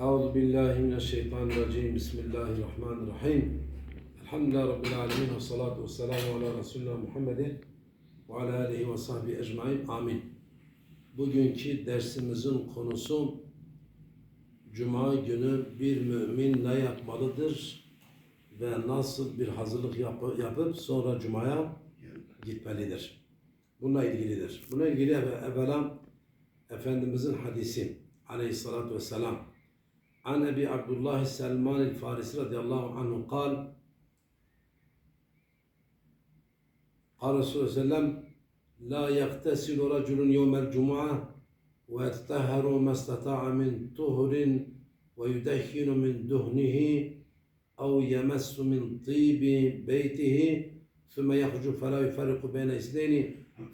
Euzu billahi mineşşeytanirracim. Bismillahirrahmanirrahim. Elhamdülillahi rabbil alamin ve salatu vesselamu ala resulina Muhammedin ve ala alihi ve sahbihi ecmaîn. Amin. Bugünkü dersimizin konusu Cuma günü bir mümin ne yapmalıdır ve nasıl bir hazırlık yap- yapıp sonra Cuma'ya gitmelidir. Bununla ilgilidir. Buna ilgili ev- evvela Efendimizin hadisi aleyhissalatu vesselam an Ebi Abdullah Selman el-Farisi radıyallahu anhu kal قال رسول الله صلى الله عليه وسلم لا يغتسل رجل يوم الجمعة ويتطهر ما استطاع من طهر ويدهن من دهنه أو يمس من طيب بيته ثم يخرج فلا يفرق بين اثنين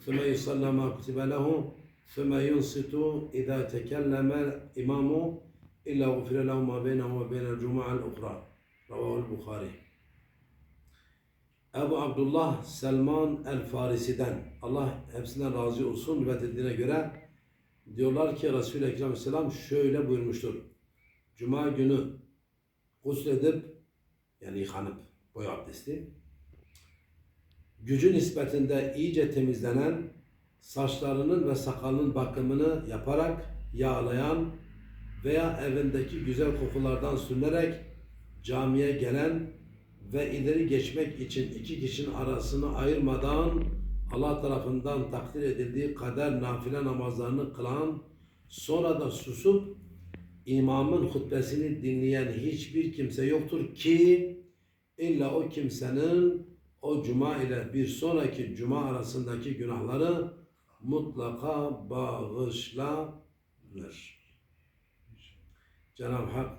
ثم يصلى ما كتب له ثم ينصت إذا تكلم الإمام إلا غفر له ما بينه وبين الجمعة الأخرى رواه البخاري Ebu Abdullah Selman el-Farisi'den Allah hepsinden razı olsun rivayet edildiğine göre diyorlar ki Resul-i Ekrem Aleyhisselam şöyle buyurmuştur. Cuma günü gusledip yani yıkanıp boy abdesti gücü nispetinde iyice temizlenen saçlarının ve sakalının bakımını yaparak yağlayan veya evindeki güzel kokulardan sürünerek camiye gelen ve ileri geçmek için iki kişinin arasını ayırmadan Allah tarafından takdir edildiği kader nafile namazlarını kılan, sonra da susup imamın hutbesini dinleyen hiçbir kimse yoktur ki illa o kimsenin o cuma ile bir sonraki cuma arasındaki günahları mutlaka bağışlanır. Cenab-ı Hak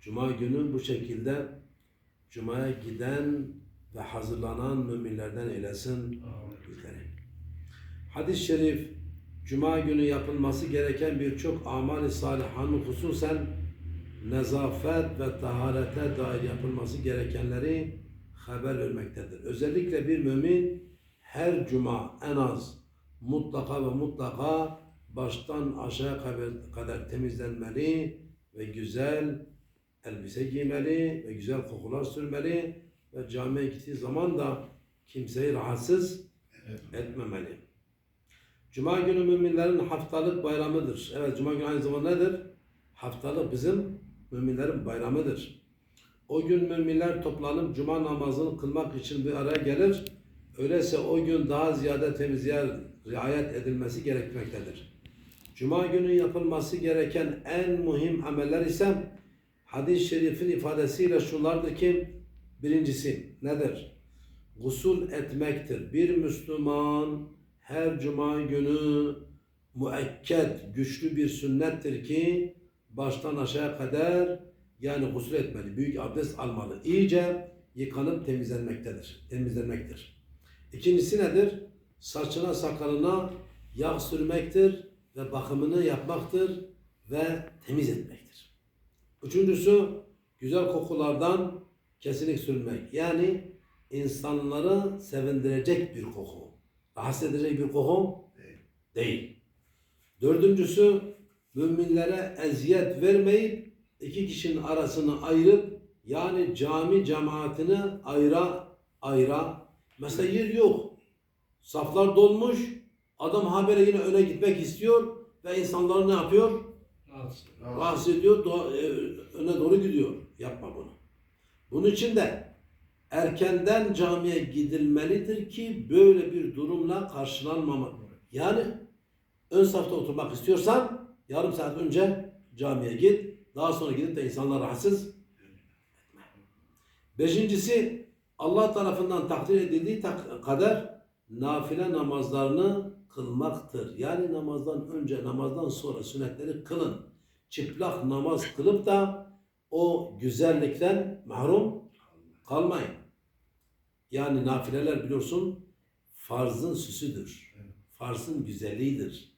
Cuma günü bu şekilde Cuma'ya giden ve hazırlanan müminlerden eylesin. bizleri. Hadis-i şerif Cuma günü yapılması gereken birçok amali salihanın hususen nezafet ve taharete dair yapılması gerekenleri haber vermektedir. Özellikle bir mümin her cuma en az mutlaka ve mutlaka baştan aşağı kadar- temizlenmeli ve güzel elbise giymeli ve güzel kokular sürmeli ve camiye gittiği zaman da kimseyi rahatsız etmemeli. Cuma günü müminlerin haftalık bayramıdır. Evet Cuma günü aynı zamanda nedir? Haftalık bizim müminlerin bayramıdır. O gün müminler toplanıp Cuma namazını kılmak için bir araya gelir. Öyleyse o gün daha ziyade temizliğe riayet edilmesi gerekmektedir. Cuma günü yapılması gereken en mühim ameller ise hadis-i şerifin ifadesiyle şunlardır ki birincisi nedir? Gusul etmektir. Bir Müslüman her cuma günü müekket, güçlü bir sünnettir ki baştan aşağı kadar yani gusül etmeli, büyük abdest almalı. İyice yıkanıp temizlenmektedir, temizlenmektir. İkincisi nedir? Saçına, sakalına yağ sürmektir ve bakımını yapmaktır ve temiz etmektir. Üçüncüsü güzel kokulardan kesinlik sürmek. Yani insanları sevindirecek bir koku. Rahatsız edecek bir koku değil. Dördüncüsü müminlere eziyet vermeyip iki kişinin arasını ayırıp yani cami cemaatini ayıra ayıra. Mesela yer yok. Saflar dolmuş. Adam habere yine öne gitmek istiyor ve insanları ne yapıyor? Rahatsız ediyor, doğa- e, öne doğru gidiyor. Yapma bunu. Bunun için de erkenden camiye gidilmelidir ki böyle bir durumla karşılanmamalı. Yani ön safta oturmak istiyorsan yarım saat önce camiye git. Daha sonra gidip de insanlar rahatsız etme. Beşincisi Allah tarafından takdir edildiği tak- kadar nafile namazlarını kılmaktır. Yani namazdan önce, namazdan sonra sünnetleri kılın. Çıplak namaz kılıp da o güzellikten mahrum kalmayın. Yani nafileler biliyorsun farzın süsüdür. Farzın güzelliğidir.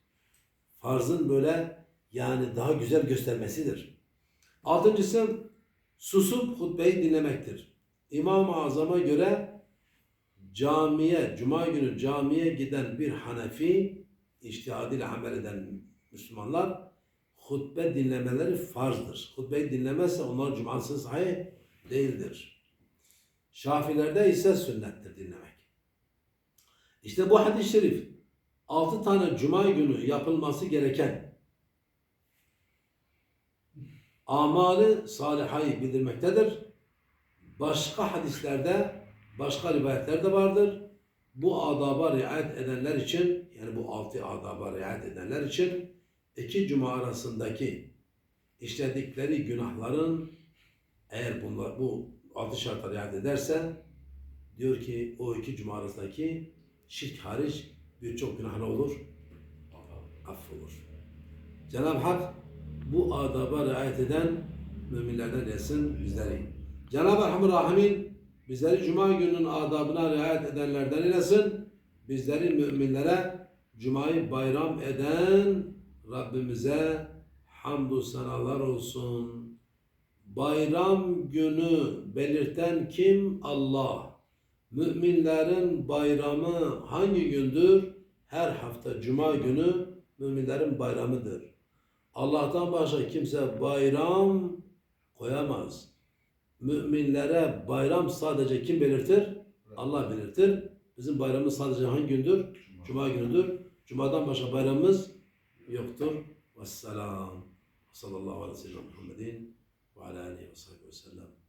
Farzın böyle yani daha güzel göstermesidir. Altıncısı susup hutbeyi dinlemektir. İmam-ı Azam'a göre camiye, cuma günü camiye giden bir Hanefi, iştihadıyla amel eden Müslümanlar hutbe dinlemeleri farzdır. Hutbeyi dinlemezse onlar cumasız sahih değildir. Şafilerde ise sünnettir dinlemek. İşte bu hadis-i şerif altı tane cuma günü yapılması gereken amali salihayı bildirmektedir. Başka hadislerde, başka rivayetlerde vardır. Bu adaba riayet edenler için, yani bu altı adaba riayet edenler için iki cuma arasındaki işledikleri günahların eğer bunlar bu altı şarta riayet ederse diyor ki o iki cuma arasındaki şirk hariç birçok günah ne olur? Affolur. Cenab-ı Hak bu adaba riayet eden müminlerden etsin bizleri. Cenab-ı Rahman Rahimin bizleri Cuma gününün adabına riayet edenlerden eylesin. Bizleri müminlere Cuma'yı bayram eden Rabbimize hamdü senalar olsun. Bayram günü belirten kim? Allah. Müminlerin bayramı hangi gündür? Her hafta Cuma günü müminlerin bayramıdır. Allah'tan başka kimse bayram koyamaz. Müminlere bayram sadece kim belirtir? Allah belirtir. Bizim bayramımız sadece hangi gündür? Cuma günüdür. Cuma'dan başka bayramımız yoktur. Vesselam. Sallallahu aleyhi ve sellem Muhammedin ve ala aleyhi ve sellem.